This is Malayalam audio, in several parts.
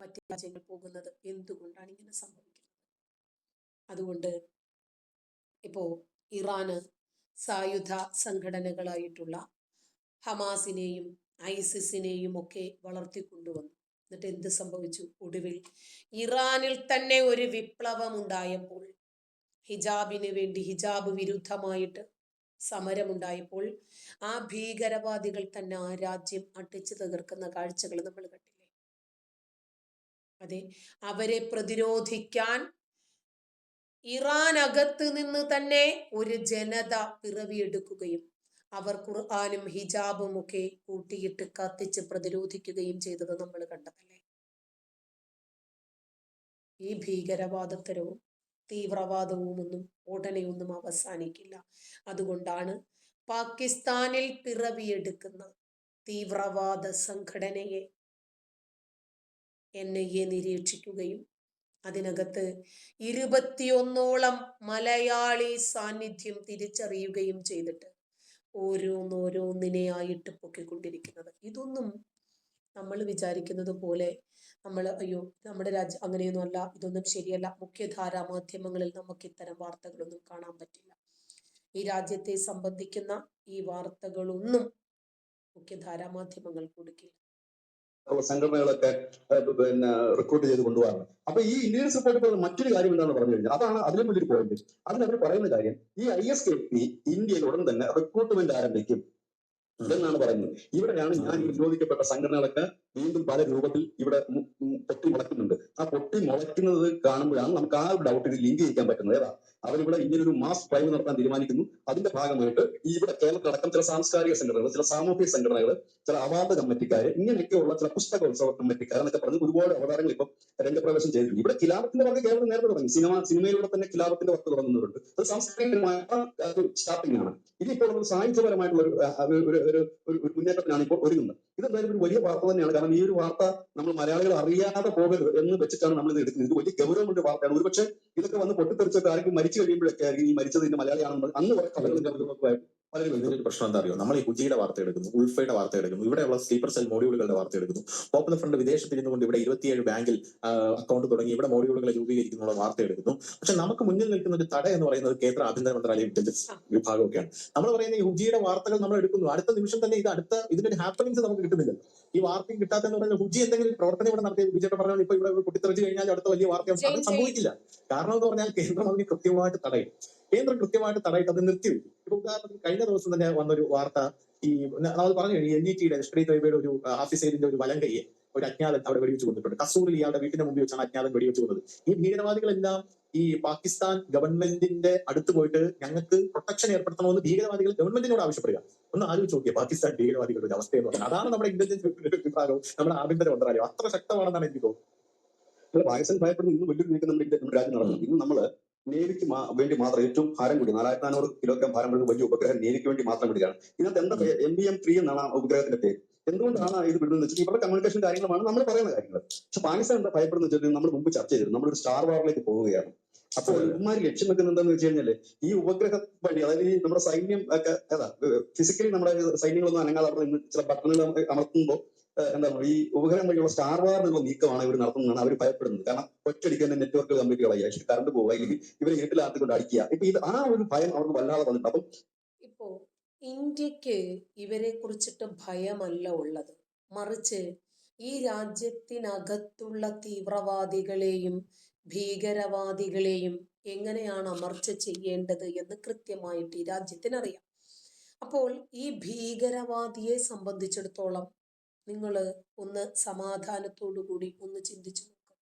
മറ്റ് രാജ്യങ്ങൾ പോകുന്നത് എന്തുകൊണ്ടാണ് ഇങ്ങനെ സംഭവിക്കുന്നത്? അതുകൊണ്ട് ഇപ്പോ ഇറാന് സായുധ സംഘടനകളായിട്ടുള്ള ഹമാസിനെയും ഐസിസിനെയും ഒക്കെ വളർത്തിക്കൊണ്ടുവന്നു. എന്നിട്ട് എന്ത് സംഭവിച്ചു? ഒടുവിൽ ഇറാനിൽ തന്നെ ഒരു വിപ്ലവം ഉണ്ടായപ്പോൾ ഹിജാബിന് വേണ്ടി ഹിജാബ് വിരുദ്ധമായിട്ട് സമരമുണ്ടായപ്പോൾ ആ ഭീകരവാദികൾ തന്നെ ആ രാജ്യം അട്ടിച്ചു തകർക്കുന്ന കാഴ്ചകൾ നമ്മൾ കണ്ടില്ലേ? അതെ. അവരെ പ്രതിരോധിക്കാൻ ഇറാൻ അകത്ത് നിന്ന് തന്നെ ഒരു ജനത പിറവിയെടുക്കുകയും അവർ ഖുർആാനും ഹിജാബും ഒക്കെ കൂട്ടിയിട്ട് കത്തിച്ച് പ്രതിരോധിക്കുകയും ചെയ്തത് നമ്മൾ കണ്ടതല്ലേ? ഈ ഭീകരവാദത്തരവും തീവ്രവാദവും ഒന്നും ഉടനെ ഒന്നും അവസാനിക്കില്ല. അതുകൊണ്ടാണ് പാകിസ്ഥാനിൽ പിറവിയെടുക്കുന്ന തീവ്രവാദ സംഘടനയെ എൻ ഐ എ നിരീക്ഷിക്കുകയും അതിനകത്ത് ഇരുപത്തിയൊന്നോളം മലയാളി സാന്നിധ്യം തിരിച്ചറിയുകയും ചെയ്തിട്ട് ഓരോന്നോരോന്നിനെയായിട്ട് പൊക്കിക്കൊണ്ടിരിക്കുന്നത്. ഇതൊന്നും നമ്മൾ വിചാരിക്കുന്നത് പോലെ നമ്മൾ അയ്യോ നമ്മുടെ രാജ്യം അങ്ങനെയൊന്നും അല്ല ഇതൊന്നും ശരിയല്ല. മുഖ്യധാര മാധ്യമങ്ങളിൽ നമുക്ക് ഇത്തരം വാർത്തകളൊന്നും കാണാൻ പറ്റില്ല. ഈ രാജ്യത്തെ സംബന്ധിക്കുന്ന ഈ വാർത്തകളൊന്നും മുഖ്യധാരാ മാധ്യമങ്ങൾ കൊടുക്കില്ല. സംഘടനകളൊക്കെ പിന്നെ റിക്രൂട്ട് ചെയ്ത് കൊണ്ടുപോകാറ് അപ്പൊ ഈ ഇന്ത്യൻ സപ്പോർട്ട് മറ്റൊരു കാര്യം എന്താണെന്ന് പറഞ്ഞു കഴിഞ്ഞാൽ അതാണ് അതിലും വലിയൊരു പോയിന്റ് അതിന് അവർ പറയുന്ന കാര്യം ഈ ഐ എസ് കെ പി ഇന്ത്യയിൽ ഉടൻ തന്നെ റിക്രൂട്ട്മെന്റ് ആരംഭിക്കും എന്നാണ് പറയുന്നത്. ഇവിടെയാണ് ഞാൻ ഈ നിരോധിക്കപ്പെട്ട സംഘടനകളൊക്കെ വീണ്ടും പല രൂപത്തിൽ ഇവിടെ പൊട്ടി മുളയ്ക്കുന്നുണ്ട്. ആ പൊട്ടി മുളയ്ക്കുന്നത് കാണുമ്പോഴാണ് നമുക്ക് ആ ഒരു ഡൗട്ട് ലിങ്ക് ചെയ്യിക്കാൻ പറ്റുന്നത്. ഏതാ? അവരിവിടെ ഇങ്ങനെ ഒരു മാസ് ഡ്രൈവ് നടത്താൻ തീരുമാനിക്കുന്നു. അതിന്റെ ഭാഗമായിട്ട് ഈ ഇവിടെ കേരളത്തിലടക്കം ചില സാംസ്കാരിക സംഘടനകൾ ചില സാമൂഹിക സംഘടനകൾ ചില അവാർഡ് കമ്മിറ്റിക്കാര് ഇങ്ങനെയൊക്കെയുള്ള ചില പുസ്തകോത്സവ കമ്മിറ്റിക്കാർ എന്നൊക്കെ പറഞ്ഞ് ഒരുപാട് അവതാരങ്ങൾ ഇപ്പം രംഗപ്രവേശം ചെയ്തിട്ടുണ്ട്. ഇവിടെ കിലാപത്തിന്റെ വർക്ക് കേരളം നേരത്തെ തുടങ്ങി. സിനിമ സിനിമയിലൂടെ തന്നെ കിലാപത്തിന്റെ വർക്ക് തുടങ്ങുന്നവരുണ്ട്. അത് സാംസ്കാരികമായ സ്റ്റാർട്ടിംഗ് ആണ് ഇതിപ്പോൾ നമ്മൾ സാഹിത്യപരമായിട്ടുള്ള ഒരു ഒരു ഒരു മുന്നേറ്റത്തിനാണ് ഇപ്പോൾ ഒരുങ്ങുന്നത്. ഇതെന്തായാലും ഒരു വലിയ വാർത്ത തന്നെയാണ്. കാരണം ഈ ഒരു വാർത്ത നമ്മൾ മലയാളികൾ അറിയാതെ പോകരുത് എന്ന് വെച്ചിട്ടാണ് നമ്മൾ ഇത് എടുക്കുന്നത്. ഇത് വലിയ ഗൗരവമുള്ള വാർത്തയാണ്. ഒരുപക്ഷെ ഇതൊക്കെ വന്ന് പൊട്ടിത്തെറിച്ചൊക്കെ ആർക്കും മരിച്ചു കഴിയുമ്പോഴൊക്കെ ആയിരിക്കും ഈ മരിച്ചത് ഇതിന്റെ മലയാളിയാണെന്ന് അന്ന് കുറെ കഥകളും വളരെ വലിയൊരു. പ്രശ്നം എന്താ അറിയോ? നമ്മൾ ഈ കുജിയുടെ വാർത്ത എടുക്കുന്നു ഉൾഫയുടെ വാർത്ത എടുക്കുന്നു ഇവിടെയുള്ള സ്ലീപ്പർ സെൽ മോഡ്യൂളുകളുടെ വാർത്ത എടുക്കുന്നു. പോപ്പുലർ ഫ്രണ്ട് വിദേശത്ത് ഇരുന്നുകൊണ്ട് ഇവിടെ ഇരുപത്തിയേഴ് ബാങ്കിൽ അക്കൗണ്ട് തുടങ്ങി ഇവിടെ മോഡ്യൂളുകളെ രൂപീകരിക്കുന്നുള്ള വാർത്ത എടുക്കുന്നു. പക്ഷെ നമുക്ക് മുന്നിൽ നിൽക്കുന്ന ഒരു തട എന്ന് പറയുന്നത് കേന്ദ്ര ആഭ്യന്തര മന്ത്രാലയം ഇന്റലിജൻസ് വിഭാഗമൊക്കെയാണ്. നമ്മൾ പറയുന്ന ഈ ഹുജിയുടെ വാർത്തകൾ നമ്മൾ എടുക്കുന്നു. അടുത്ത നിമിഷം തന്നെ ഇത് അടുത്ത ഇതിന്റെ ഒരു ഹാപ്പനിങ്സ് നമുക്ക് കിട്ടുന്നില്ല ഈ വാർത്തയും കിട്ടാത്തെന്ന് പറഞ്ഞാൽ ഹുജി എന്തെങ്കിലും പ്രവർത്തനം ഇവിടെ നടത്തി ബിജെപി പറഞ്ഞാൽ ഇപ്പൊ ഇവിടെ പൊട്ടിത്തെറിച്ച് കഴിഞ്ഞാൽ അടുത്ത വലിയ വാർത്ത അത് സംഭവിക്കില്ല. കാരണം എന്ന് പറഞ്ഞാൽ കേന്ദ്രം അതിന് കൃത്യമായിട്ട് തടയും. കേന്ദ്രം കൃത്യമായിട്ട് തടയിട്ട് അത് നിർത്തിവെക്കും ഇപ്പൊ ഉദാഹരണത്തിന് കഴിഞ്ഞ ദിവസം തന്നെ വന്നൊരു വാർത്ത ഈ നമ്മൾ പറഞ്ഞു കഴിഞ്ഞു എൻ ഇ ടിയുടെ ലഷ്കർ ഇ തൊയ്ബയുടെ ഒരു ഓഫീസേരിന്റെ ഒരു വലങ്കയ്യെ ഒരു അജ്ഞാതൻ അവിടെ വെടിവെച്ച് കൊന്നിട്ടുണ്ട്. കസൂറിൽ ഇയാളുടെ വീട്ടിന്റെ മുമ്പിൽ വെച്ചാണ് അജ്ഞാതൻ വെടിവെച്ച് കൊന്നത്. ഈ ഭീകരവാദികളെല്ലാം ഈ പാകിസ്ഥാൻ ഗവൺമെന്റിന്റെ അടുത്ത് പോയിട്ട് ഞങ്ങൾക്ക് പ്രൊട്ടക്ഷൻ ഏർപ്പെടുത്തണമെന്ന് ഭീകരവാദികൾ ഗവൺമെന്റിനോട് ആവശ്യപ്പെടുക. ഒന്ന് ആലോചിച്ച് നോക്കിയ പാകിസ്ഥാൻ ഭീകരവാദികളുടെ അവസ്ഥ എന്ന് പറഞ്ഞാൽ അതാണ് നമ്മുടെ ഇന്റലിജൻസ് വിഭാഗവും നമ്മുടെ ആഭ്യന്തര മന്ത്രാലയം അത്ര ശക്തമാണെന്നാണ് എനിക്ക് തോന്നുന്നത്. പാകിസ്ഥാൻ ഭയപ്പെടുന്ന ഇന്ന് വലിയൊരു നീക്കം നമ്മുടെ ഇന്ത്യൻ നമ്മുടെ രാജ്യം നടന്നു ഇന്ന് നമ്മൾ നേവിക്ക് വേണ്ടി മാത്രം ഏറ്റവും ഭാരം കൂടി നാലായിരത്തി നാനൂറ് കിലോഗ്രാം ഭാരം വരുന്ന വലിയ ഉപഗ്രഹം നേവിക്ക് വേണ്ടി മാത്രം കൂടിയാണ് ഇതിനകത്ത് എന്താ എം ബി എം ത്രീ എന്നാണ് ആ ഉപഗ്രഹത്തിന്റെ പേര്? എന്തുകൊണ്ടാണ് ഇത് വിടുന്നത് വെച്ചാൽ ഇവരുടെ കമ്മ്യൂണിക്കേഷൻ കാര്യങ്ങളാണ് നമ്മൾ പറയുന്ന കാര്യങ്ങൾ പക്ഷെ പാകിസ്ഥാൻ എന്താ ഭയപ്പെടുന്ന വെച്ചിട്ട് നമ്മൾ മുമ്പ് ചർച്ച ചെയ്തിരുന്നു. നമ്മളൊരു സ്റ്റാർ വാറിലേക്ക് പോവുകയാണ്. അപ്പോൾ ഇവന്മാര് ലക്ഷ്യം വെക്കുന്നത് എന്താന്ന് വെച്ച് കഴിഞ്ഞാൽ ഈ ഉപഗ്രഹ വഴി അതായത് ഈ നമ്മുടെ സൈന്യം ഒക്കെ ഏതാ ഫിസിക്കലി നമ്മുടെ സൈന്യങ്ങളൊന്നും അനങ്ങാതെ അവിടെ നിന്ന് ചില ബട്ടണുകൾ അമർത്തുമ്പോൾ എന്താ പറയുക ഈ ഉപഗ്രഹം വഴിയുള്ള സ്റ്റാർ വാറിനുള്ള നീക്കമാണ് ഇവർ നടത്തുന്നതാണ് അവർ ഭയപ്പെടുന്നത്. കാരണം ഒറ്റയടിക്ക് തന്നെ നെറ്റ്വർക്ക് കംപ്ലീറ്റ് കളയുക കറണ്ട് പോവുക അല്ലെങ്കിൽ ഇവരെ ഇരുട്ടിലാത്തിക്കൊണ്ട് അടിക്കുക. ഇപ്പൊ ഇത് ആ ഒരു ഭയം അവർക്ക് വല്ലാതെ വന്നിട്ടുണ്ട്. അപ്പം ഇപ്പോ ഇന്ത്യയ്ക്ക് ഇവരെ കുറിച്ചിട്ട് ഭയമല്ല ഉള്ളത്. മറിച്ച് ഈ രാജ്യത്തിനകത്തുള്ള തീവ്രവാദികളെയും ഭീകരവാദികളെയും എങ്ങനെയാണ് അമർച്ച ചെയ്യേണ്ടത് എന്ന് കൃത്യമായിട്ട് ഈ രാജ്യത്തിനറിയാം. അപ്പോൾ ഈ ഭീകരവാദിയെ സംബന്ധിച്ചിടത്തോളം നിങ്ങൾ ഒന്ന് സമാധാനത്തോടു കൂടി ഒന്ന് ചിന്തിച്ചു നോക്കുക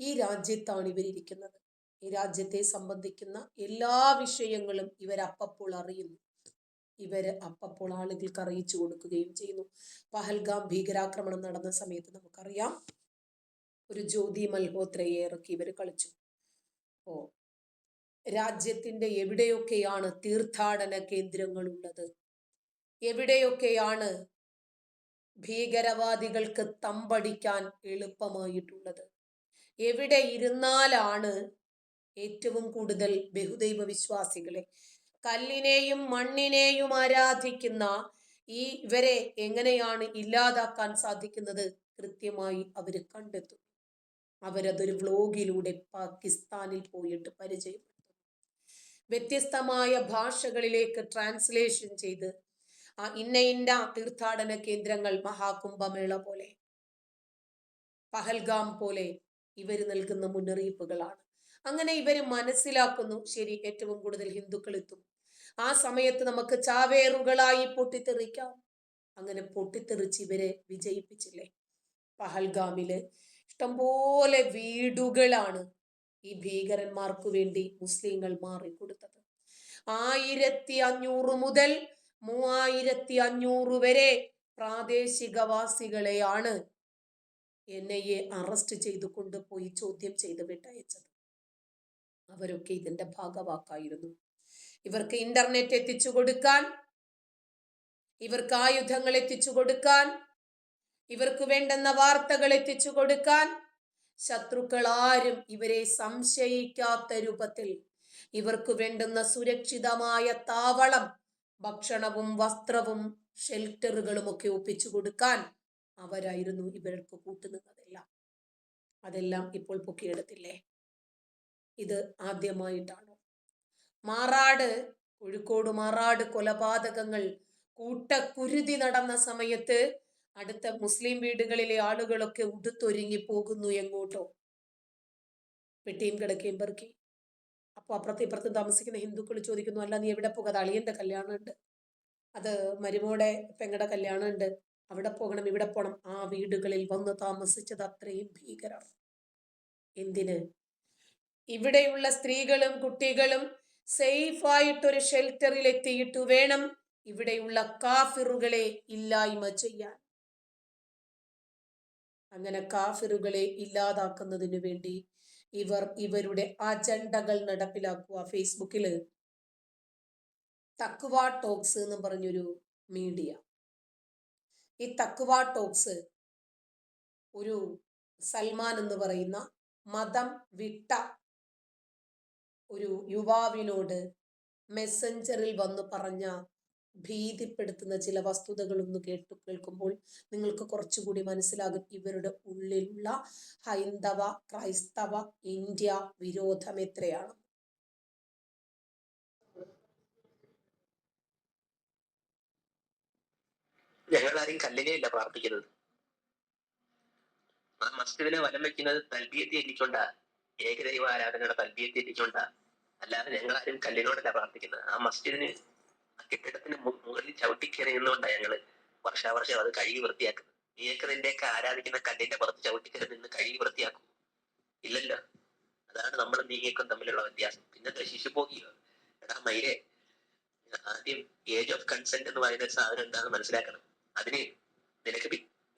ഈ രാജ്യത്താണ് ഇവരിയ്ക്കുന്നത് ഈ രാജ്യത്തെ സംബന്ധിക്കുന്ന എല്ലാ വിഷയങ്ങളും ഇവർ അപ്പപ്പോൾ അറിയുന്നു. ഇവർ അപ്പപ്പോൾ ആളുകൾക്ക് അറിയിച്ചു കൊടുക്കുകയും ചെയ്യുന്നു. പഹൽഗാം ഭീകരാക്രമണം നടന്ന സമയത്ത് നമുക്കറിയാം ഒരു ജ്യോതി മൽഹോത്രയെ ഇറക്കി ഇവർ കളിച്ചു. ഓ രാജ്യത്തിന്റെ എവിടെയൊക്കെയാണ് തീർത്ഥാടന കേന്ദ്രങ്ങൾ ഉള്ളത് എവിടെയൊക്കെയാണ് ഭീകരവാദികൾക്ക് തമ്പടിക്കാൻ എളുപ്പമായിട്ടുള്ളത്? എവിടെ ഇരുന്നാലാണ് ഏറ്റവും കൂടുതൽ ബഹുദൈവ വിശ്വാസികളെ കല്ലിനെയും മണ്ണിനെയും ആരാധിക്കുന്ന ഈ ഇവരെ എങ്ങനെയാണ് ഇല്ലാതാക്കാൻ സാധിക്കുന്നത്? കൃത്യമായി അവർ കണ്ടെത്തും. അവരതൊരു വ്ലോഗിലൂടെ പാകിസ്ഥാനിൽ പോയിട്ട് പരിചയപ്പെടുത്തും. വ്യത്യസ്തമായ ഭാഷകളിലേക്ക് ട്രാൻസ്ലേഷൻ ചെയ്ത് ആ ഇന്ന ഇന്ന തീർത്ഥാടന കേന്ദ്രങ്ങൾ മഹാകുംഭമേള പോലെ പഹൽഗാം പോലെ ഇവർ നൽകുന്ന മുന്നറിയിപ്പുകളാണ്. അങ്ങനെ ഇവർ മനസ്സിലാക്കുന്നു ശരി ഏറ്റവും കൂടുതൽ ഹിന്ദുക്കൾ എത്തും. ആ സമയത്ത് നമുക്ക് ചാവേറുകളായി പൊട്ടിത്തെറിക്കാം. അങ്ങനെ പൊട്ടിത്തെറിച്ച് ഇവരെ വിജയിപ്പിച്ചില്ലേ? പഹൽഗാമിൽ ഇഷ്ടംപോലെ വീടുകളാണ് ഈ ഭീകരന്മാർക്ക് വേണ്ടി മുസ്ലിങ്ങൾ മാറിക്കൊടുത്തത്. ആയിരത്തി അഞ്ഞൂറ് മുതൽ മൂവായിരത്തി അഞ്ഞൂറ് വരെ പ്രാദേശികവാസികളെയാണ് എൻ ഐ എ അറസ്റ്റ് ചെയ്തു കൊണ്ടുപോയി ചോദ്യം ചെയ്ത് വിട്ടയച്ചത്. അവരൊക്കെ ഇതിന്റെ ഭാഗവാക്കായിരുന്നു. ഇവർക്ക് ഇന്റർനെറ്റ് എത്തിച്ചു കൊടുക്കാൻ ഇവർക്ക് ആയുധങ്ങൾ എത്തിച്ചു കൊടുക്കാൻ ഇവർക്ക് വേണ്ടുന്ന വാർത്തകൾ എത്തിച്ചു കൊടുക്കാൻ ശത്രുക്കൾ ആരും ഇവരെ സംശയിക്കാത്ത രൂപത്തിൽ ഇവർക്ക് വേണ്ടുന്ന സുരക്ഷിതമായ താവളം ഭക്ഷണവും വസ്ത്രവും ഷെൽട്ടറുകളും ഒക്കെ ഒപ്പിച്ചു കൊടുക്കാൻ അവരായിരുന്നു ഇവർക്ക് കൂട്ടുനിന്നതെല്ലാം. അതെല്ലാം ഇപ്പോൾ പൊക്കിയെടുത്തില്ലേ ഇത് ആദ്യമായിട്ടാണോ മാറാട് കോഴിക്കോട് മാറാട് കൊലപാതകങ്ങൾ കൂട്ടക്കുരുതി നടന്ന സമയത്ത് അടുത്ത മുസ്ലിം വീടുകളിലെ ആളുകളൊക്കെ ഉടുത്തൊരുങ്ങി പോകുന്നു എങ്ങോട്ടോ. പെട്ടിയും കിടക്കുകയും പെറുക്കി. അപ്പോൾ അപ്പുറത്തും ഇപ്പുറത്തും താമസിക്കുന്ന ഹിന്ദുക്കൾ ചോദിക്കുന്നു അല്ല നീ എവിടെ പോകാതെ അളിയന്റെ കല്യാണമുണ്ട്. അത് മരുമോടെ പെങ്ങടെ കല്യാണമുണ്ട്. അവിടെ പോകണം ഇവിടെ പോകണം ആ വീടുകളിൽ വന്ന് താമസിച്ചത് അത്രയും ഭീകരം എന്തിന്? ഇവിടെയുള്ള സ്ത്രീകളും കുട്ടികളും സേഫ് ആയിട്ടൊരു ഷെൽട്ടറിൽ എത്തിയിട്ട് വേണം ഇവിടെയുള്ള കാഫിറുകളെ ഇല്ലായ്മ ചെയ്യാൻ. അങ്ങനെ കാഫിറുകളെ ഇല്ലാതാക്കുന്നതിനു വേണ്ടി ഇവർ ഇവരുടെ അജണ്ടകൾ നടപ്പിലാക്കുക. ഫേസ്ബുക്കിൽ തക്വ ടോക്സ് എന്ന് പറഞ്ഞൊരു മീഡിയ. ഈ തക്വ ടോക്സ് ഒരു സൽമാൻ എന്ന് പറയുന്ന മതം വിട്ട ഒരു യുവാവിനോട് മെസ്സഞ്ചറിൽ വന്ന് പറഞ്ഞ ഭീതിപ്പെടുത്തുന്ന ചില വസ്തുതകളൊന്ന് കേട്ടു കേൾക്കുമ്പോൾ നിങ്ങൾക്ക് കുറച്ചുകൂടി മനസ്സിലാകും. ഇവരുടെ ഉള്ളിലുള്ള ഹൈന്ദവ ക്രൈസ്തവ ഇന്ത്യ വിരോധം എത്രയാണ്? ഞങ്ങൾ ആരും കല്ലിനെയല്ല പ്രാർത്ഥിക്കുന്നത്. മസ്ജിദിനെ വലം വെക്കുന്നത് തൽബിയത്തി എത്തിക്കൊണ്ട ഏകദൈവ ആരാധനയുടെ തൽബിയത്തി എത്തിക്കൊണ്ട അല്ലാതെ ഞങ്ങൾ ആരും കല്ലിനോടല്ല പ്രാർത്ഥിക്കുന്നത്. ആ മസ്ജിദിന് ആ കെട്ടിടത്തിന് മുകളിൽ ചവിട്ടിക്കയറി നിന്നുകൊണ്ടാണ് ഞങ്ങൾ വർഷാവർഷം അത് കഴുകി വൃത്തിയാക്കുന്നത്. ഈ നിന്റെയൊക്കെ ആരാധിക്കുന്ന കല്ലിന്റെ പുറത്ത് ചവിട്ടിക്കയറി നിന്ന് കഴുകി വൃത്തിയാക്കും. ഇല്ലല്ലോ. അതാണ് നമ്മൾ നീങ്ങിയേക്കും തമ്മിലുള്ള വ്യത്യാസം. പിന്നത്തെ ശിശുപോകിയോ എടാ മൈരെ ആദ്യം ഏജ് ഓഫ് കൺസെന്റ് എന്ന് പറയുന്ന സാധനം എന്താണെന്ന് മനസ്സിലാക്കണം. അതിന് നിനക്ക്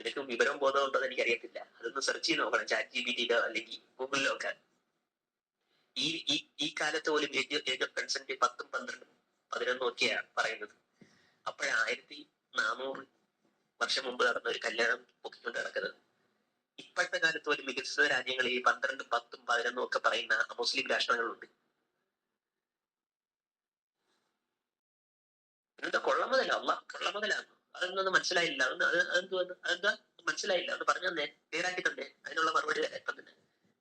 നിനക്ക് വിവരം ബോധം ഉണ്ടോ എന്ന് എനിക്കറിയത്തില്ല. അതൊന്ന് സെർച്ച് ചെയ്ത് നോക്കണം. ചാറ്റ് ജി ബി ടിയിലോ അല്ലെങ്കിൽ ഗൂഗിളിലോ ഒക്കെ ഈ ഈ ഈ കാലത്ത് പോലും ഏജ് ഏജ് ഓഫ് കൺസെന്റ് പത്തും പന്ത്രണ്ടും പതിനൊന്നും ഒക്കെയാണ് പറയുന്നത്. അപ്പോഴായിരത്തി നാനൂറ് വർഷം മുമ്പ് നടന്ന ഒരു കല്യാണം പൊക്കിക്കൊണ്ട് നടക്കുന്നത്. ഇപ്പോഴത്തെ കാലത്ത് പോലും വികസിത രാജ്യങ്ങളിൽ ഈ പന്ത്രണ്ടും പത്തും പതിനൊന്നും ഒക്കെ പറയുന്ന മുസ്ലിം രാഷ്ട്രങ്ങളുണ്ട്. എന്താ കൊള്ളമുതല അല്ല കൊള്ളമുതലാണ് അതൊന്നും മനസ്സിലായില്ല. അത് അതെന്താ? മനസ്സിലായില്ല. അത് പറഞ്ഞു തന്നെ. നേരാക്കി തന്നെ. അതിനുള്ള മറുപടി ഇപ്പം തന്നെ.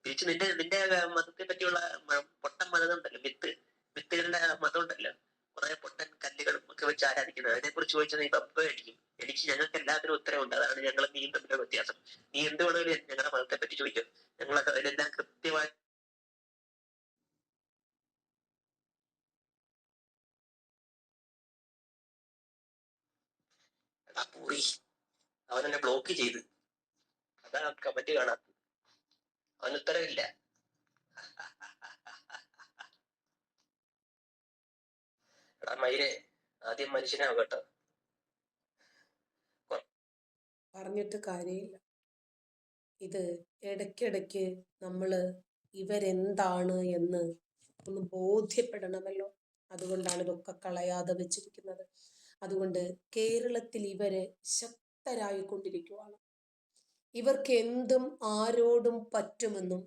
തിരിച്ച് നിന്റെ നിന്റെ മതത്തെ പറ്റിയുള്ള പൊട്ടൻ മതം ഉണ്ടല്ലോ വിത്ത് വിത്തുകളുടെ മതം ഉണ്ടല്ലോ കുറെ പൊട്ടൻ കല്ലുകളും ഒക്കെ വെച്ച് ആരാധിക്കുന്നത്. അതിനെ കുറിച്ച് ചോദിച്ചാൽ നീ പപ്പ അടിക്കും എനിക്ക് ഞങ്ങൾക്ക് എല്ലാത്തിനും ഉത്തരവുണ്ട്. അതാണ് ഞങ്ങൾ നീയും തമ്മിലുള്ള വ്യത്യാസം. നീ എന്ത് വേണമെങ്കിലും ഞങ്ങളുടെ മതത്തെ പറ്റി ചോദിക്കും. ഞങ്ങൾ അതിനെല്ലാം കൃത്യമായി എടാ പൂറി അവനെന്നെ ബ്ലോക്ക് ചെയ്ത്. അതാണ് കമന്റ് കാണാത്തത്. അവന് ഉത്തരവില്ല എടാ മയിലെ ആദ്യം മനുഷ്യനാകട്ടെ കേട്ടോ. പറഞ്ഞിട്ട് കാര്യമില്ല. ഇത് ഇടയ്ക്കിടയ്ക്ക് നമ്മൾ ഇവരെന്താണ് എന്ന് ഒന്ന് ബോധ്യപ്പെടണമല്ലോ. അതുകൊണ്ടാണ് ഇതൊക്കെ കളയാതെ വെച്ചിരിക്കുന്നത്. അതുകൊണ്ട് കേരളത്തിൽ ഇവർ ശക്തരായിക്കൊണ്ടിരിക്കുകയാണ് ഇവർക്ക് എന്തും ആരോടും പറ്റുമെന്നും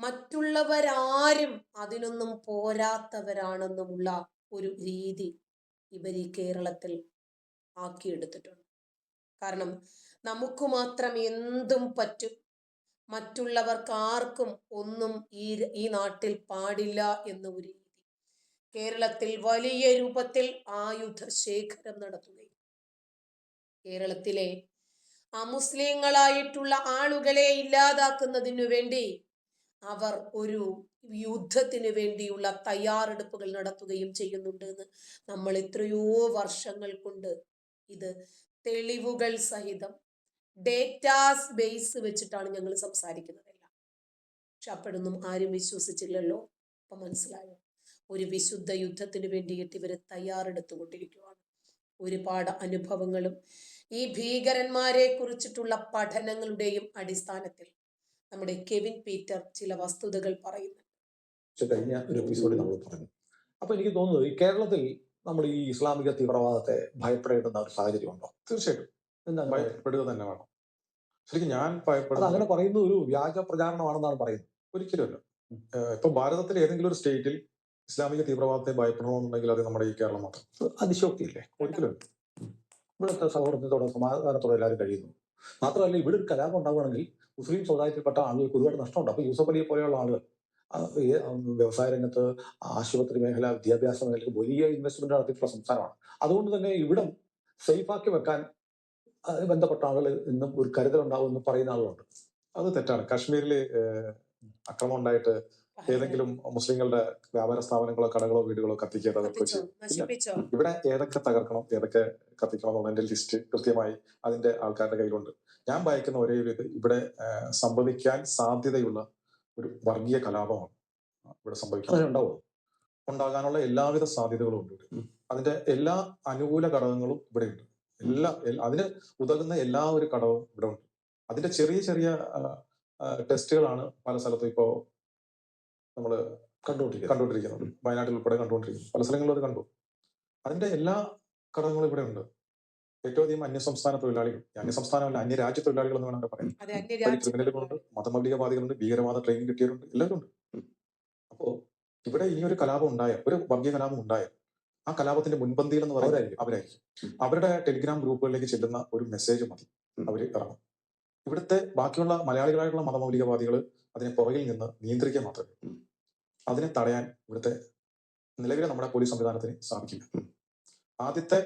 മറ്റുള്ളവരാരും അതിനൊന്നും പോരാത്തവരാണെന്നുമുള്ള ഒരു രീതി ഇവർ ഈ കേരളത്തിൽ ആക്കിയെടുത്തിട്ടുണ്ട്. കാരണം നമുക്ക് മാത്രം എന്തും പറ്റും മറ്റുള്ളവർക്ക് ആർക്കും ഒന്നും ഈ ഈ നാട്ടിൽ പാടില്ല എന്ന ഒരു രീതി. കേരളത്തിൽ വലിയ രൂപത്തിൽ ആയുധ ശേഖരം നടത്തുകയും കേരളത്തിലെ അമുസ്ലിങ്ങളായിട്ടുള്ള ആളുകളെ ഇല്ലാതാക്കുന്നതിനു വേണ്ടി അവർ ഒരു യുദ്ധത്തിന് വേണ്ടിയുള്ള തയ്യാറെടുപ്പുകൾ നടത്തുകയും ചെയ്യുന്നുണ്ട് എന്ന് നമ്മൾ എത്രയോ വർഷങ്ങൾ കൊണ്ട് ഇത് തെളിവുകൾ സഹിതം ഡേറ്റാസ് ബേസ് വെച്ചിട്ടാണ് ഞങ്ങൾ സംസാരിക്കുന്നതെല്ലാം പക്ഷെ അപ്പോഴൊന്നും ആരും വിശ്വസിച്ചില്ലല്ലോ. അപ്പൊ മനസ്സിലായോ? ഒരു വിശുദ്ധ യുദ്ധത്തിന് വേണ്ടിയിട്ട് ഇവർ തയ്യാറെടുത്തുകൊണ്ടിരിക്കുകയാണ് ഒരുപാട് അനുഭവങ്ങളും ഈ ഭീകരന്മാരെ കുറിച്ചിട്ടുള്ള പഠനങ്ങളുടെയും അടിസ്ഥാനത്തിൽ നമ്മുടെ കെവിൻ പീറ്റർ ചില വസ്തുതകൾ പറയുന്നു. കഴിഞ്ഞ ഒരു എപ്പിസോഡിൽ നമ്മൾ പറഞ്ഞു. അപ്പൊ എനിക്ക് തോന്നുന്നത് ഈ കേരളത്തിൽ നമ്മൾ ഈ ഇസ്ലാമിക തീവ്രവാദത്തെ ഭയപ്പെടേണ്ടുന്ന ഒരു സാഹചര്യം ഉണ്ടോ? തീർച്ചയായിട്ടും. എന്താണ് ഭയപ്പെടുക തന്നെ വേണം. ശരിക്കും ഞാൻ ഭയപ്പെടുന്നത് അങ്ങനെ പറയുന്ന ഒരു വ്യാജ പ്രചാരണമാണെന്നാണ് പറയുന്നത്. ഒരിക്കലുമല്ല ഇപ്പൊ ഭാരതത്തിലെ ഏതെങ്കിലും ഒരു സ്റ്റേറ്റിൽ ഇസ്ലാമിക തീവ്രവാദത്തെ ഭയപ്പെടണമെന്നുണ്ടെങ്കിൽ അത് നമ്മുടെ ഈ കേരളം മാത്രം. അതിശോക്തിയില്ലേ ഒരിക്കലും ഇവിടുത്തെ സൗഹൃദത്തോടെ സമാധാനത്തോടെ എല്ലാവരും കഴിയുന്നു. മാത്രമല്ല ഇവിടെ ഒരു കലാപം ഉണ്ടാവുകയാണെങ്കിൽ മുസ്ലിം സമുദായത്തിൽപ്പെട്ട ആളുകൾക്ക് ഒരുപാട് നഷ്ടമുണ്ട്. അപ്പൊ യൂസഫ് അലിയെ പോലെയുള്ള ആളുകൾ വ്യവസായ രംഗത്ത് ആശുപത്രി മേഖല വിദ്യാഭ്യാസ മേഖലയ്ക്ക് വലിയ ഇൻവെസ്റ്റ്മെന്റ് നടത്തിയിട്ടുള്ള സംസ്ഥാനമാണ്. അതുകൊണ്ട് തന്നെ ഇവിടം സേഫാക്കി വെക്കാൻ ബന്ധപ്പെട്ട ആളുകൾ ഇന്നും ഒരു കരുതലുണ്ടാവും എന്ന് പറയുന്ന ആളുകളുണ്ട്. അത് തെറ്റാണ്. കാശ്മീരിൽ അക്രമം ഉണ്ടായിട്ട് ഏതെങ്കിലും മുസ്ലിങ്ങളുടെ വ്യാപാര സ്ഥാപനങ്ങളോ കടകളോ വീടുകളോ കത്തിക്കുക തകർക്കുകയോ ചെയ്യും ഇവിടെ ഏതൊക്കെ തകർക്കണം ഏതൊക്കെ കത്തിക്കണം എന്നുള്ളതിന്റെ ലിസ്റ്റ് കൃത്യമായി അതിന്റെ ആൾക്കാരുടെ കയ്യിലുണ്ട്. ഞാൻ വായിക്കുന്ന ഒരേ ഒരു ഇത് ഇവിടെ സംഭവിക്കാൻ സാധ്യതയുള്ള ഒരു വർഗീയ കലാപമാണ്. ഇവിടെ സംഭവിക്കുന്നത്. ഉണ്ടാവും ഉണ്ടാകാനുള്ള എല്ലാവിധ സാധ്യതകളും ഉണ്ട് ഇവിടെ. അതിന്റെ എല്ലാ അനുകൂല ഘടകങ്ങളും ഇവിടെ ഉണ്ട്. എല്ലാ അതിന് ഉതകുന്ന എല്ലാ ഒരു ഘടകവും ഇവിടെ ഉണ്ട്. അതിന്റെ ചെറിയ ചെറിയ ടെസ്റ്റുകളാണ് പല സ്ഥലത്തും ഇപ്പോ നമ്മൾ കണ്ടുകൊണ്ടിരിക്കുക കണ്ടുകൊണ്ടിരിക്കുന്നത് വയനാട്ടിൽ ഉൾപ്പെടെ കണ്ടുകൊണ്ടിരിക്കുന്നു. പല സ്ഥലങ്ങളിലും അത് കണ്ടു. അതിന്റെ എല്ലാ ഘടകങ്ങളും ഇവിടെ ഉണ്ട്. ഏറ്റവും അധികം അന്യസംസ്ഥാന തൊഴിലാളികൾ. അന്യസംസ്ഥാനമല്ല അന്യ രാജ്യ തൊഴിലാളികൾ എന്ന് വേണമെങ്കിൽ പറയാം ക്രിമിനലുകളുണ്ട് മതമൗലികവാദികളുണ്ട് ഭീകരവാദ ട്രെയിനിങ് കിട്ടിയവരുണ്ട് എല്ലാവരും ഉണ്ട് അപ്പോ ഇവിടെ ഇനി ഒരു കലാപം ഉണ്ടായ ഒരു വർഗീയ കലാപം ഉണ്ടായ ആ കലാപത്തിന്റെ മുൻപന്തിയിൽ എന്ന് പറയുന്നത് അവരായിരിക്കും. അവരായിരിക്കും. അവരുടെ ടെലിഗ്രാം ഗ്രൂപ്പുകളിലേക്ക് ചെല്ലുന്ന ഒരു മെസ്സേജ് മതി. അവർ ഇറങ്ങും. ഇവിടുത്തെ ബാക്കിയുള്ള മലയാളികളായിട്ടുള്ള മതമൗലികവാദികൾ അതിനെ പുറകിൽ നിന്ന് നിയന്ത്രിക്കുക മാത്രമേ അതിനെ തടയാൻ ഇവിടുത്തെ നിലവിലെ നമ്മുടെ പോലീസ് സംവിധാനത്തിന് സാധിക്കില്ല. ആദ്യത്തെ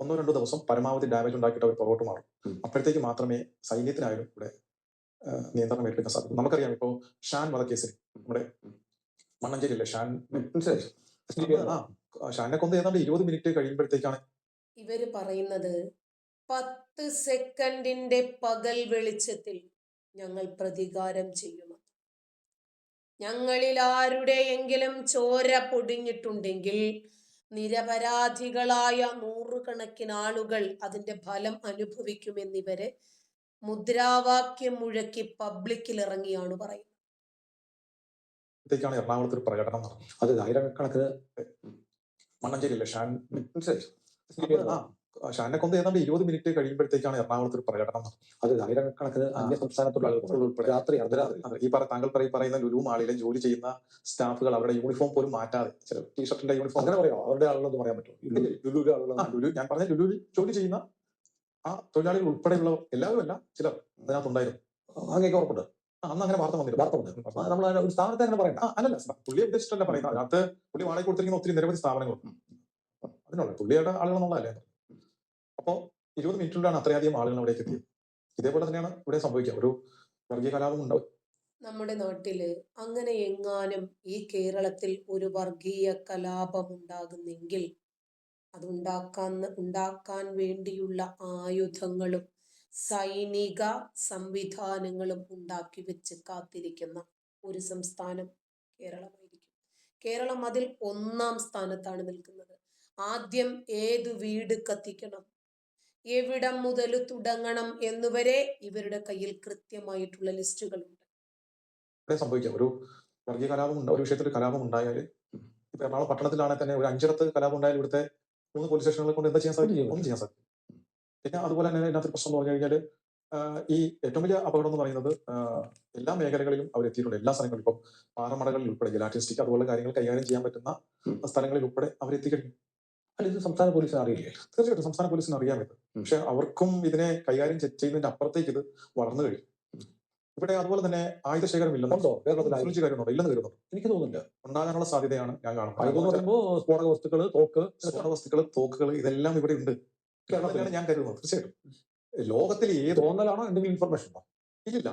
ഒന്നോ രണ്ടോ ദിവസം പരമാവധി ഡാമേജ് ഉണ്ടാക്കിയിട്ട് അവർ പുറകോട്ട് മാറും. അപ്പോഴത്തേക്ക് മാത്രമേ സൈന്യത്തിനായാലും ഇവിടെ നിയന്ത്രണം ഏറ്റെടുക്കാൻ സാധിക്കും. നമുക്കറിയാം ഇപ്പോ ഷാൻ വധക്കേസിൽ നമ്മുടെ മണ്ണഞ്ചേരിയിലെ ഷാൻ ഷാനെ കൊന്ന് ഏതാണ്ട് ഇരുപത് മിനിറ്റ് കഴിയുമ്പോഴത്തേക്കാണ് ഇവർ പറയുന്നത് പത്ത് സെക്കൻഡിന്റെ പകൽ വെളിച്ചത്തിൽ ഞങ്ങൾ പ്രതികാരം ചെയ്യുമെന്ന് ഞങ്ങളിൽ ആരുടെയെങ്കിലും ചോര പൊടിഞ്ഞിട്ടുണ്ടെങ്കിൽ നിരപരാധികളായ നൂറുകണക്കിന് ആളുകൾ അതിന്റെ ഫലം അനുഭവിക്കുമെന്നിവരെ മുദ്രാവാക്യം മുഴക്കി പബ്ലിക്കിൽ ഇറങ്ങിയാണ് പറയുന്നത്. ാണ് എറണാകുളത്ത് ഒരു പ്രകടനം നടന്നത്. അത് ആയിരക്കണക്കിന് മണ്ണഞ്ചേരിയിലെ ഷാൻ ഷാനെ കൊണ്ട് ഏതാണ്ട് ഇരുപത് മിനിറ്റ് കഴിയുമ്പോഴത്തേക്കാണ് എറണാകുളത്ത് ഒരു പ്രകടനം അത് ആയിരക്കണക്കിന് അന്യ സംസ്ഥാനത്തുള്ള ആളുകൾ. രാത്രി അർദ്ധരാത്രി. ഈ പറ താങ്കൾ പറയും പറയുന്ന ലുലു മാളിലെ ജോലി ചെയ്യുന്ന സ്റ്റാഫുകൾ അവരുടെ യൂണിഫോം പോലും മാറ്റാതെ ചില ടീഷർട്ടിന്റെ യൂണിഫോം അങ്ങനെ പറയാം അവരുടെ ആളുകളെന്ന് പറയാൻ പറ്റും ലുലു ആളുകൾ ലുലു ഞാൻ പറഞ്ഞ ലുലുവിൽ ജോലി ചെയ്യുന്ന ആ തൊഴിലാളികൾ ഉൾപ്പെടെയുള്ള എല്ലാവരും അല്ല ചിലർ അതിനകത്തുണ്ടായിരുന്നു. അങ്ങേക്ക് ഉറപ്പുണ്ട്. അന്ന് അങ്ങനെ വാർത്ത വന്നില്ല വാർത്ത വന്നു നമ്മൾ ഒരു സ്ഥാപനത്തെ അങ്ങനെ പറയണ്ട. അല്ലല്ല പുള്ളിയെ ഉദ്ദേശിച്ചിട്ടല്ല പറയുന്നത്. അതിനകത്ത് പുള്ളി വാടക കൊടുത്തിരിക്കുന്ന ഒത്തിരി നിരവധി സ്ഥാപനങ്ങളുണ്ട് അതിനുള്ള പുള്ളിയുടെ ആളുകളെന്നുള്ളതല്ലേ അപ്പോ ഇരുപത് മിനിറ്റിലാണ് അത്രയധികം ആളുകൾ അവിടേക്ക് എത്തിയത്. ഇതേപോലെ തന്നെയാണ് ഇവിടെ സംഭവിക്കുക. ഒരു വർഗീയ കലാപം ഉണ്ടാവും. നമ്മുടെ നാട്ടിൽ അങ്ങനെ എങ്ങാനും ഈ കേരളത്തിൽ ഒരു വർഗീയ കലാപം ഉണ്ടാകുന്നെങ്കിൽ അതുണ്ടാക്കാൻ ഉണ്ടാക്കാൻ വേണ്ടിയുള്ള ആയുധങ്ങളും സൈനിക സംവിധാനങ്ങളും ഉണ്ടാക്കി വെച്ച് കാത്തിരിക്കുന്ന ഒരു സംസ്ഥാനം കേരളമായിരിക്കും. കേരളം അതിൽ ഒന്നാം സ്ഥാനത്താണ് നിൽക്കുന്നത്. ആദ്യം ഏത് വീട് കത്തിക്കണം? എവിടം മുതൽ തുടങ്ങണം എന്നുവരെ ഇവരുടെ കയ്യിൽ കൃത്യമായിട്ടുള്ള ലിസ്റ്റുകളുണ്ട്. സംഭവിക്കാം. ഒരു വർഗീയ കലാപം ഉണ്ട്. ഒരു വിഷയത്തിൽ കലാപം ഉണ്ടായാൽ ഇപ്പൊ എറണാകുളം പട്ടണത്തിലാണെങ്കിൽ തന്നെ ഒരു അഞ്ചിടത്ത് കലാപം ഉണ്ടായാൽ ഇവിടുത്തെ മൂന്ന് പോലീസ് സ്റ്റേഷനുകളെ കൊണ്ട് എന്താ ചെയ്യാൻ സാധിക്കും? ഒന്നും ചെയ്യാൻ സാധിക്കും പിന്നെ അതുപോലെ തന്നെ ഇതിനകത്ത് പ്രശ്നം എന്ന് പറഞ്ഞു കഴിഞ്ഞാൽ ഈ ഏറ്റവും വലിയ അപകടം എന്ന് പറയുന്നത് എല്ലാ മേഖലകളിലും അവർ എത്തിയിട്ടുണ്ട്. എല്ലാ സ്ഥലങ്ങളിലും. ഇപ്പം പാറമടകളിൽ ഉൾപ്പെടെ ഗലാറ്റിസ്റ്റിക് അതുപോലെ കാര്യങ്ങൾ കൈകാര്യം ചെയ്യാൻ പറ്റുന്ന സ്ഥലങ്ങളിൽ ഉൾപ്പെടെ അവർ എത്തിക്കഴിഞ്ഞു. അല്ല ഇത് സംസ്ഥാന പോലീസിന് അറിയില്ലേ? തീർച്ചയായിട്ടും സംസ്ഥാന പോലീസിന് അറിയാൻ ഉം. പക്ഷെ അവർക്കും ഇതിനെ കൈകാര്യം ചെയ്യുന്നതിന്റെ അപ്പുറത്തേക്ക് ഇത് വളർന്നു കഴിയും ഇവിടെ അതുപോലെ തന്നെ ആയുധ ശേഖരം ഇല്ലെന്നുണ്ടോ കേരളത്തിൽ കാര്യമുണ്ടോ ഇല്ലെന്ന് കരുതുന്നു എനിക്ക് തോന്നുന്നില്ല. ഉണ്ടാകാനുള്ള സാധ്യതയാണ് ഞാൻ കാണുന്നത്. സ്ഫോടക വസ്തുക്കൾ തോക്ക് സ്ഫോടക വസ്തുക്കൾ തോക്കുകൾ ഇതെല്ലാം ഇവിടെ ഉണ്ട്. കേരളത്തിലാണ് ഞാൻ കരുതുന്നത്. തീർച്ചയായിട്ടും. ലോകത്തിൽ ഏത് തോന്നലാണോ എന്തെങ്കിലും ഇൻഫർമേഷൻ ഉണ്ടോ? ഇല്ലില്ല.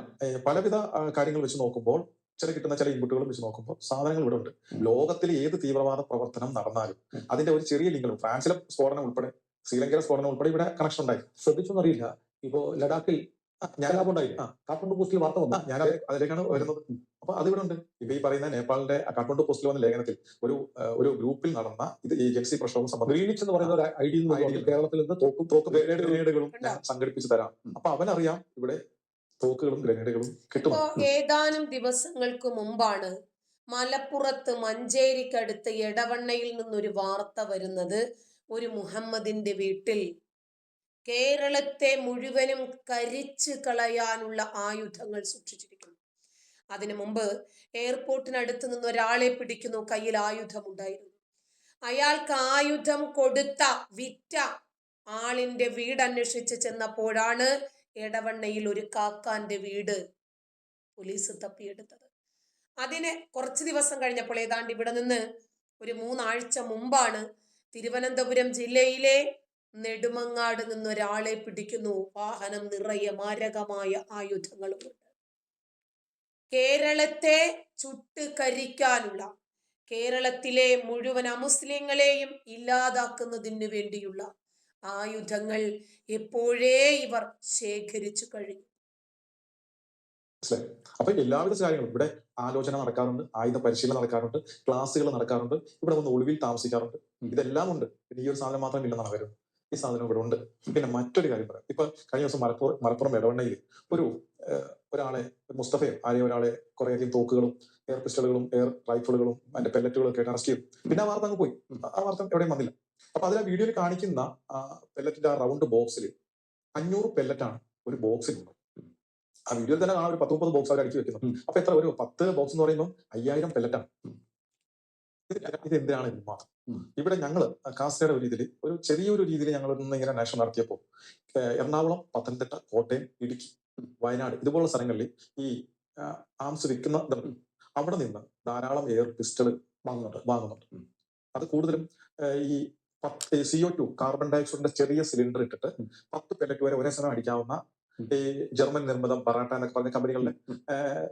പലവിധ കാര്യങ്ങൾ വെച്ച് നോക്കുമ്പോൾ ചില കിട്ടുന്ന ചില ഇൻപുട്ടുകളും വെച്ച് നോക്കുമ്പോൾ സാധനങ്ങൾ ഇവിടെ ഉണ്ട്. ലോകത്തിൽ ഏത് തീവ്രവാദ പ്രവർത്തനം നടന്നാലും. അതിന്റെ ഒരു ചെറിയ ലിങ്കും ഫ്രാൻസിലെ സ്ഫോടനം ഉൾപ്പെടെ ശ്രീലങ്കയിലെ സ്ഫോടനം ഉൾപ്പെടെ ഇവിടെ കണക്ഷൻ ഉണ്ടായി. ശ്രദ്ധിച്ചൊന്നറിയില്ല ഇപ്പോ ലഡാക്കിൽ ഞാൻ കലാപുണ്ടായില്ലേ ആ. പോസ്റ്റിൽ വാർത്ത വന്നു. ഞാൻ അതിലേക്കാണ് വരുന്നത്. അപ്പൊ അതിവിടെ ഉണ്ട് ഇപ്പൊ ഈ പറയുന്ന നേപ്പാളിന്റെ കാഠ്മണ്ഡു പോസ്റ്റിൽ വന്ന ലേഖനത്തിൽ ഒരു ഒരു ഗ്രൂപ്പിൽ നടന്ന ഇത് ഏജൻസി പ്രശ്നവും സംബന്ധിച്ച് ഗ്രീനിച്ച് എന്ന് പറയുന്ന ഒരു ഐ ഡി കേരളത്തിൽ നിന്ന് തോക്കും തോക്ക് ഗ്രനേഡ് ഗ്രനേഡുകളും ഞാൻ സംഘടിപ്പിച്ചു തരാം. അപ്പൊ അവനറിയാം ഇവിടെ തോക്കുകളും ഗ്രനേഡുകളും കിട്ടും ഏതാനും ദിവസങ്ങൾക്ക് മുമ്പാണ് മലപ്പുറത്ത് മഞ്ചേരിക്കടുത്ത് എടവണ്ണയിൽ നിന്നൊരു വാർത്ത വരുന്നത്. ഒരു മുഹമ്മദിന്റെ വീട്ടിൽ കേരളത്തെ മുഴുവനും കരിച്ചു കളയാനുള്ള ആയുധങ്ങൾ സൂക്ഷിച്ചിരിക്കുന്നു. അതിനു മുമ്പ് എയർപോർട്ടിനടുത്ത് നിന്ന് ഒരാളെ പിടിക്കുന്നു കയ്യിൽ ആയുധമുണ്ടായിരുന്നു. അയാൾക്ക് ആയുധം കൊടുത്ത വിറ്റ ആളിന്റെ വീട് അന്വേഷിച്ച് ചെന്നപ്പോഴാണ് എടവണ്ണയിൽ ഒരു കാക്കാന്റെ വീട് പോലീസ് തപ്പിയെടുത്തത്. അതിന് കുറച്ച് ദിവസം കഴിഞ്ഞപ്പോൾ ഏതാണ്ട് ഇവിടെ നിന്ന് ഒരു മൂന്നാഴ്ച മുമ്പാണ് തിരുവനന്തപുരം ജില്ലയിലെ നെടുമങ്ങാട് നിന്ന് ഒരാളെ പിടിക്കുന്നു. വാഹനം നിറയെ മാരകമായ ആയുധങ്ങളുമുണ്ട്. കേരളത്തെ ചുട്ട് കരിക്കാനുള്ള കേരളത്തിലെ മുഴുവൻ അമുസ്ലിങ്ങളെയും ഇല്ലാതാക്കുന്നതിന് വേണ്ടിയുള്ള ആയുധങ്ങൾ എപ്പോഴേ ഇവർ ശേഖരിച്ചു കഴിഞ്ഞു മനസ്സിലായി? അപ്പൊ എല്ലാവിധ കാര്യങ്ങളും ഇവിടെ ആലോചന നടക്കാറുണ്ട് ആയുധ പരിശീലനം നടക്കാറുണ്ട് ക്ലാസ്സുകൾ നടക്കാറുണ്ട് ഇവിടെ വന്ന് ഒളിവിൽ താമസിക്കാറുണ്ട്. ഇതെല്ലാം ഉണ്ട്. പിന്നെ ഈ ഒരു സാധനം മാത്രം ഇല്ലെന്നാണ് വരുന്നത് ഈ സാധനം ഇവിടെ ഉണ്ട്. പിന്നെ മറ്റൊരു കാര്യം പറയാം. ഇപ്പൊ കഴിഞ്ഞ ദിവസം മലപ്പുറം മലപ്പുറം ഇടവണ്ണയിൽ ഒരു ഒരാളെ മുസ്തഫയും ആരെയും ഒരാളെ കുറേയധികം തോക്കുകളും എയർ പിസ്റ്റളുകളും എയർ റൈഫിളുകളും അതിന്റെ പെല്ലറ്റുകളും ഒക്കെ ആയിട്ട് അറസ്റ്റ് ചെയ്തു. പിന്നെ ആ വാർത്ത അങ്ങ് പോയി. ആ വാർത്ത എവിടെയും വന്നില്ല. അപ്പൊ അതിൽ ആ വീഡിയോയിൽ കാണിക്കുന്ന പെല്ലറ്റിന്റെ ആ റൗണ്ട് ബോക്സിൽ അഞ്ഞൂറ് പെല്ലറ്റാണ് ഒരു ബോക്സിൽ ബോക്സിലുള്ളത് ആ വീഡിയോയിൽ തന്നെ കാണാൻ ഒരു പത്ത് മുപ്പത് ബോക്സ് അവർ അടിച്ചു വെക്കുന്നത്. അപ്പൊ എത്ര ഒരു പത്ത് ബോക്സ് എന്ന് പറയുമ്പോൾ അയ്യായിരം പെല്ലറ്റാണ്. ഇത് എന്തിനാണ് മാത്രം ഇവിടെ ഞങ്ങൾ കാസയുടെ ഒരു ഇതിൽ ഒരു ചെറിയൊരു രീതിയിൽ ഞങ്ങൾ ഇങ്ങനെ നാഷൻ നടത്തിയപ്പോൾ എറണാകുളം പത്തനംതിട്ട കോട്ടയം ഇടുക്കി വയനാട് ഇതുപോലുള്ള സ്ഥലങ്ങളിൽ ഈ ആംസ് വിൽക്കുന്ന. അവിടെ നിന്ന് ധാരാളം എയർ പിസ്റ്റൾ വാങ്ങുന്നുണ്ട് വാങ്ങുന്നുണ്ട് അത് കൂടുതലും ഈ പത്ത് സി ഒ ടു കാർബൺ ഡയോക്സൈഡിന്റെ ചെറിയ സിലിണ്ടർ ഇട്ടിട്ട്. പത്ത് പെല്ലറ്റ് വരെ ഒരേ സമയം അടിക്കാവുന്ന. ഈ ജർമ്മൻ നിർമ്മിതം പറാട്ട എന്നൊക്കെ പറഞ്ഞ കമ്പനികളുടെ.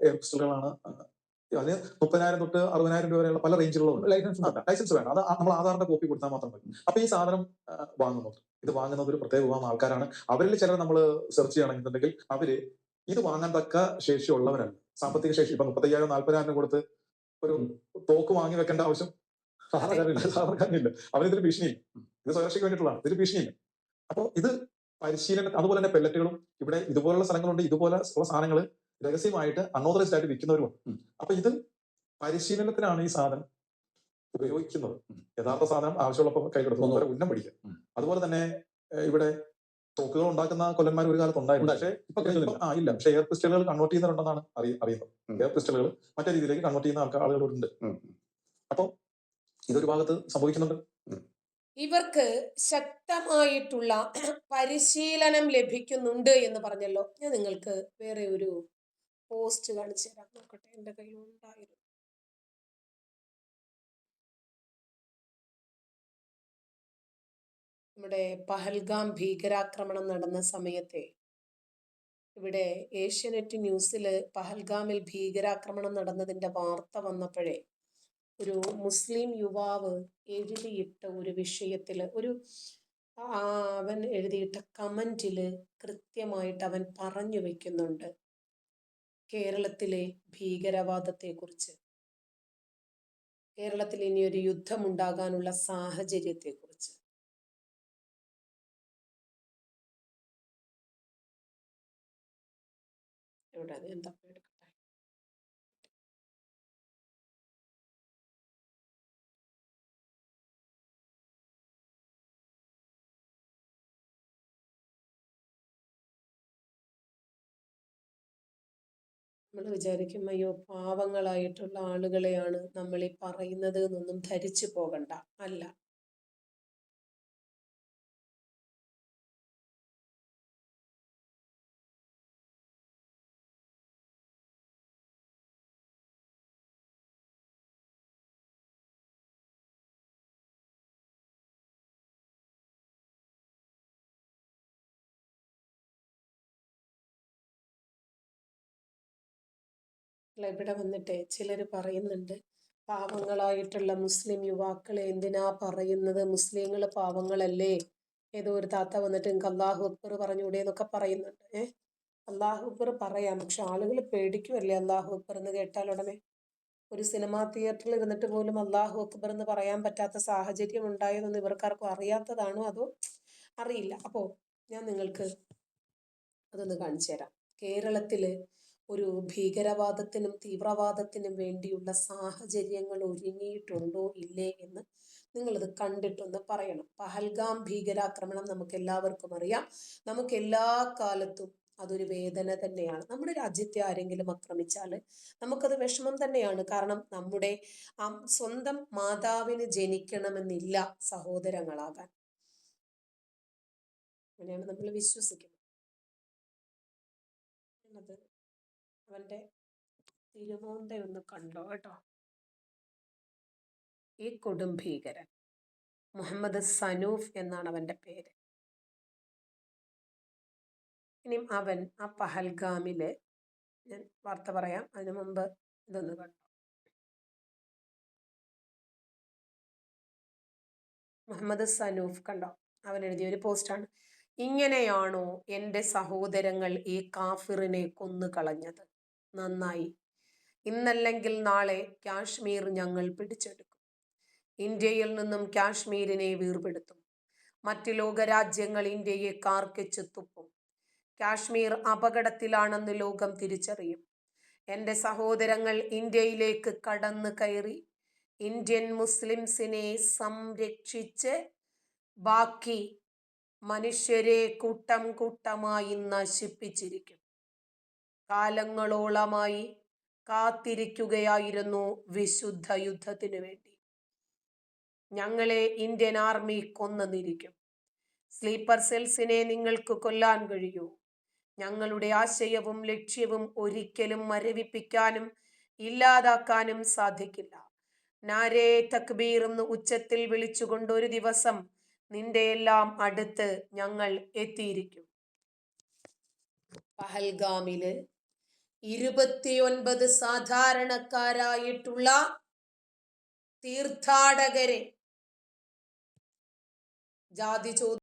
എയർ പിസ്റ്റലുകളാണ് അതിന് മുപ്പതിനായിരം തൊട്ട് അറുപതിനായിരം രൂപ വരെയുള്ള പല റേഞ്ചുകളും ലൈസൻസ് ലൈസൻസ് വേണം. അത് നമ്മൾ ആധാറിന്റെ കോപ്പി കൊടുത്താൽ മാത്രം മതി. അപ്പൊ ഈ സാധനം വാങ്ങുന്നുണ്ട് ഇത് വാങ്ങുന്നത് ഒരു പ്രത്യേക വിഭാഗം ആൾക്കാരാണ്. അവരിൽ ചിലർ നമ്മൾ സെർച്ച് ചെയ്യണമെന്നുണ്ടെങ്കിൽ അവർ ഇത് വാങ്ങാൻ തക്ക ശേഷി ഉള്ളവരാണ് സാമ്പത്തിക ശേഷി. ഇപ്പൊ മുപ്പത്തയ്യായിരം നാല്പതിനായിരം കൊടുത്ത് ഒരു തോക്ക് വാങ്ങി വെക്കേണ്ട ആവശ്യം സാധാരണക്കാരില്ല. സാധാരണക്കാരില്ല. അവരിതിന് ഭീഷണിയില്ല. ഇത് സ്വയരക്ഷയ്ക്ക് വേണ്ടിയിട്ടുള്ളതാണ്. ഇതിന് ഭീഷണിയില്ല. അപ്പോൾ ഇത് പരിശീലനം അതുപോലെ തന്നെ പെല്ലറ്റുകളും ഇവിടെ ഇതുപോലുള്ള സ്ഥലങ്ങളുണ്ട്. ഇതുപോലെ ഉള്ള സാധനങ്ങൾ രഹസ്യമായിട്ട് അൺഓതറൈസ്ഡ് ആയിട്ട് വിൽക്കുന്നവരുമുണ്ട്. അപ്പൊ ഇത് പരിശീലനത്തിനാണ് ഈ സാധനം ഉപയോഗിക്കുന്നത്. യഥാർത്ഥ സാധനം ആവശ്യമുള്ളപ്പോൾ ഉം. അവരെ ഉന്നം പിടിക്കുക. അതുപോലെ തന്നെ ഇവിടെ തോക്കുകൾ ഉണ്ടാക്കുന്ന കൊല്ലന്മാർ ഒരു കാലത്ത് ഉണ്ടായിരുന്നു. പക്ഷേ ആ ഇല്ല. പക്ഷേ എയർ പിസ്റ്റലുകൾ കൺവേർട്ട് ചെയ്യുന്നവരുണ്ടെന്നാണ് അറിയ അറിയുന്നത്. എയർ പിസ്റ്റലുകൾ മറ്റേ രീതിയിലേക്ക് കൺവേർട്ട് ചെയ്യുന്ന ആൾക്കാർ ആളുകളുണ്ട്. അപ്പോൾ ഇതൊരു ഭാഗത്ത് സംഭവിക്കുന്നുണ്ട്. ഇവർക്ക് ശക്തമായിട്ടുള്ള പരിശീലനം ലഭിക്കുന്നുണ്ട് എന്ന് പറഞ്ഞല്ലോ. ഞാൻ നിങ്ങൾക്ക് വേറെ ഒരു പോസ്റ്റ് കാണിച്ചു തരാം. നോക്കട്ടെ എന്റെ കയ്യിൽ ഉണ്ടായിരുന്നു. നമ്മുടെ പഹൽഗാം ഭീകരാക്രമണം നടന്ന സമയത്തെ ഇവിടെ ഏഷ്യാനെറ്റ് ന്യൂസിൽ പഹൽഗാമിൽ ഭീകരാക്രമണം നടന്നതിന്റെ വാർത്ത വന്നപ്പോഴേ ഒരു മുസ്ലിം യുവാവ് എഴുതിയിട്ട ഒരു വിഷയത്തിൽ ഒരു അവൻ എഴുതിയിട്ട കമന്റിൽ കൃത്യമായിട്ട് അവൻ പറഞ്ഞു വെക്കുന്നുണ്ട്. കേരളത്തിലെ ഭീകരവാദത്തെക്കുറിച്ച്. കേരളത്തിൽ ഇനി ഒരു യുദ്ധമുണ്ടാകാനുള്ള സാഹചര്യത്തെക്കുറിച്ച്. എവിടെ അത് നമ്മൾ വിചാരിക്കും അയ്യോ പാവങ്ങളായിട്ടുള്ള ആളുകളെയാണ് നമ്മൾ ഈ പറയുന്നത് എന്നൊന്നും ധരിച്ചു പോകണ്ട. അല്ല. ഇവിടെ വന്നിട്ട്? ചിലർ പറയുന്നുണ്ട് പാവങ്ങളായിട്ടുള്ള മുസ്ലിം യുവാക്കളെ എന്തിനാ പറയുന്നത്? മുസ്ലിങ്ങൾ പാവങ്ങളല്ലേ. ഏതോ ഒരു താത്ത വന്നിട്ട് നിങ്ങൾക്ക് അള്ളാഹു അക്ബർ പറഞ്ഞൂടെ എന്നൊക്കെ പറയുന്നുണ്ട്. ഏ? അള്ളാഹു അക്ബർ പറയാം പക്ഷെ ആളുകൾ പേടിക്കുമല്ലേ അള്ളാഹു അക്ബർ എന്ന് കേട്ടാൽ ഉടനെ. ഒരു സിനിമാ തിയേറ്ററിൽ ഇരുന്നിട്ട് പോലും അള്ളാഹു അക്ബർ എന്ന് പറയാൻ പറ്റാത്ത സാഹചര്യം ഉണ്ടായതെന്ന് ഇവർക്കാർക്കും അറിയാത്തതാണോ? അതോ അറിയില്ല. അപ്പോൾ ഞാൻ നിങ്ങൾക്ക് അതൊന്ന് കാണിച്ചു തരാം. കേരളത്തിൽ ഒരു ഭീകരവാദത്തിനും തീവ്രവാദത്തിനും വേണ്ടിയുള്ള സാഹചര്യങ്ങൾ ഒരുങ്ങിയിട്ടുണ്ടോ ഇല്ലേ എന്ന് നിങ്ങളത് കണ്ടിട്ടൊന്ന് പറയണം. പഹൽഗാം ഭീകരാക്രമണം നമുക്ക് എല്ലാവർക്കും അറിയാം. നമുക്ക് എല്ലാ കാലത്തും അതൊരു വേദന തന്നെയാണ്. നമ്മുടെ രാജ്യത്തെ ആരെങ്കിലും ആക്രമിച്ചാൽ നമുക്കത് വിഷമം തന്നെയാണ്. കാരണം നമ്മുടെ സ്വന്തം മാതാവിന് ജനിക്കണമെന്നില്ല സഹോദരങ്ങളാകാൻ. അങ്ങനെയാണ് നമ്മൾ വിശ്വസിക്കുന്നത്. അവന്റെ തിരുമോന്ത ഒന്ന് കണ്ടോ കേട്ടോ. ഈ കൊടും ഭീകരൻ മുഹമ്മദ് സനൂഫ് എന്നാണ് അവന്റെ പേര്. ഇനിയും അവൻ ആ പഹൽഗാമിലെ ഞാൻ വാർത്ത പറയാം അതിനു മുമ്പ് ഇതൊന്ന് കണ്ടോ. മുഹമ്മദ് സനൂഫ് കണ്ടോ? അവൻ എഴുതിയ ഒരു പോസ്റ്റാണ്. ഇങ്ങനെയാണോ എന്റെ സഹോദരങ്ങൾ ഈ കാഫിറിനെ കൊന്നു കളഞ്ഞത് നന്നായി. ഇന്നല്ലെങ്കിൽ നാളെ കാശ്മീർ ഞങ്ങൾ പിടിച്ചെടുക്കും. ഇന്ത്യയിൽ നിന്നും കാശ്മീരിനെ വീർപെടുത്തും. മറ്റ് ലോകരാജ്യങ്ങൾ ഇന്ത്യയെ കാർക്കിച്ച് തുപ്പും. കാശ്മീർ അപകടത്തിലാണെന്ന് ലോകം തിരിച്ചറിയും. എന്റെ സഹോദരങ്ങൾ ഇന്ത്യയിലേക്ക് കടന്നു കയറി. ഇന്ത്യൻ മുസ്ലിംസിനെ സംരക്ഷിച്ച് ബാക്കി മനുഷ്യരെ കൂട്ടം കൂട്ടമായി നശിപ്പിച്ചിരിക്കും. കാലങ്ങളോളമായി കാത്തിരിക്കുകയായിരുന്നു വിശുദ്ധ യുദ്ധത്തിനു വേണ്ടി. ഞങ്ങളെ ഇന്ത്യൻ ആർമി കൊന്നിരിക്കും സ്ലീപ്പർ സെൽസിനെ നിങ്ങൾക്ക് കൊല്ലാൻ കഴിയൂ. ഞങ്ങളുടെ ആശയവും ലക്ഷ്യവും ഒരിക്കലും മരവിപ്പിക്കാനും ഇല്ലാതാക്കാനും സാധിക്കില്ല. നാരേ തക്ബീർ എന്ന് ഉച്ചത്തിൽ വിളിച്ചുകൊണ്ട് ഒരു ദിവസം നിന്റെ എല്ലാം അടുത്ത് ഞങ്ങൾ എത്തിയിരിക്കും. പഹൽഗാമിൽ ഇരുപത്തിയൊൻപത് സാധാരണക്കാരായിട്ടുള്ള തീർത്ഥാടകരെ. ജാതി ചോദ്യം